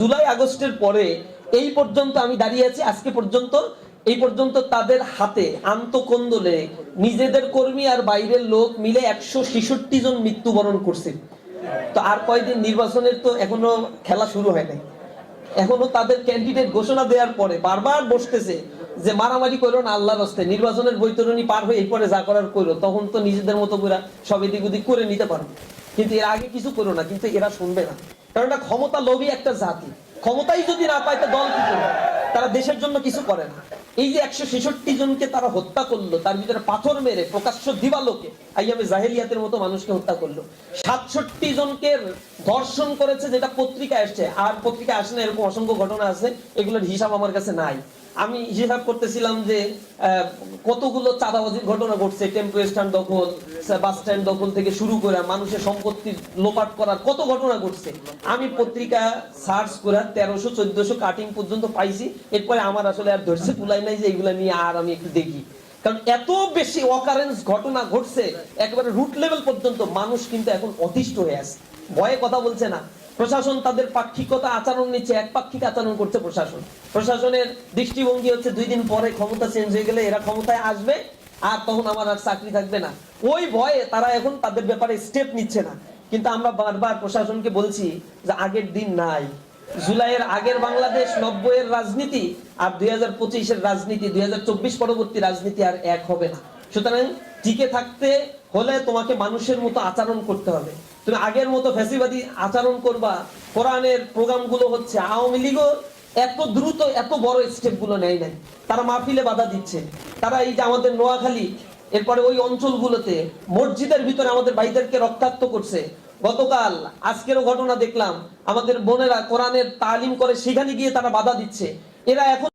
জুলাই আগস্টের পরে এই পর্যন্ত আমি দাঁড়িয়ে আছি, আজকে পর্যন্ত, এই পর্যন্ত তাদের হাতে আন্তকন্দলে নিজেদের কর্মী আর বাইরের লোক মিলে একশো ছেষট্টি জন মৃত্যুবরণ করছে। তো আর কয়দিন নির্বাচনের তো এখনও খেলা শুরু হয় নাই। এখনও তাদের ক্যান্ডিডেট ঘোষণা দেওয়ার পরে বারবার বসতেছে যে মারামারি করো না আল্লাহর হস্তে নির্বাচনের বৈতরণী পার হয়ে এরপরে যা করার করো, তখন তো নিজেদের মতো করে সব এদিক ওদিক করে নিতে পারবে কিন্তু এর আগে কিছু করো না, কিন্তু এরা শুনবে না। কারণ এটা ক্ষমতা লোভী একটা জাতি। ক্ষমতাই যদি না পায়, তো দল কি করবে? তারা দেশের জন্য কিছু করে না। এই যে একশো ছেষট্টি জনকে তারা হত্যা করল, তার ভিতরে পাথর মেরে প্রকাশ্য দিবালোকে আইয়ামে জাহেলিয়াতের মতো মানুষকে হত্যা করল। সাতষট্টি জনকে ধর্ষণ করেছে যেটা পত্রিকায় আসছে, আর পত্রিকায় আসে না, এরকম অসংখ্য ঘটনা আছে, এগুলোর হিসাব আমার কাছে নাই। আমি হিসাব করতেছিলাম যে কতগুলো চাঁদাবাজির ঘটনা ঘটছে টেম্পো স্ট্যান্ড দখল বাস স্ট্যান্ড দখল থেকে শুরু করে মানুষের সম্পত্তি লোপাট করার কত ঘটনা ঘটছে। আমি পত্রিকা সার্চ করে তেরোশো, চোদ্দশো কাটিং পর্যন্ত পাইছি, এরপরে আমার আসলে আর ধরছে কুলাই নাই যে এগুলা নিয়ে আর আমি একটু দেখি। কারণ এত বেশি অকারেন্স ঘটনা ঘটছে, একেবারে রুট লেভেল পর্যন্ত মানুষ কিন্তু এখন অতিষ্ঠ হয়ে আছে। ভয়ে কথা বলছে না। প্রশাসন তাদের পাক্ষিকতা আচরণ নিচ্ছে একপাক্ষিক আচরণ করছে প্রশাসন। প্রশাসনের দৃষ্টিভঙ্গি হচ্ছে দুই দিন পরে ক্ষমতা চেঞ্জ হয়ে গেলে এরা ক্ষমতায় আসবে, আর তখন আমার আর চাকরি থাকবে না। ওই ভয়ে তারা এখন তাদের ব্যাপারে স্টেপ নিচ্ছে না। কিন্তু আমরা বারবার প্রশাসনকে বলছি যে আগের দিন নাই। জুলাইয়ের আগের বাংলাদেশ নব্বইয়ের রাজনীতি আর দুই হাজার পঁচিশের রাজনীতি, দুই হাজার চব্বিশ পরবর্তী রাজনীতি আর এক হবে না। সুতরাং টিকে থাকতে হলে তোমাকে মানুষের মতো আচরণ করতে হবে। তুমি আগের মতো ফ্যাসিবাদী আচরণ করবা। কোরআনের প্রোগ্রামগুলো হচ্ছে আওয়ামী লীগও এত দ্রুত, এত বড় স্টেপগুলো নেয় নাই। তারা মাহফিলে বাধা দিচ্ছে। তারা এই যে আমাদের নোয়াখালী, এরপরে ওই অঞ্চলগুলোতে মসজিদের ভিতরে আমাদের ভাইদেরকে রক্তাক্ত করছে। গতকাল আজকেরও ঘটনা দেখলাম। আমাদের বোনেরা কোরআনের তালিম করে সেখানে গিয়ে তারা বাধা দিচ্ছে। এরা এখন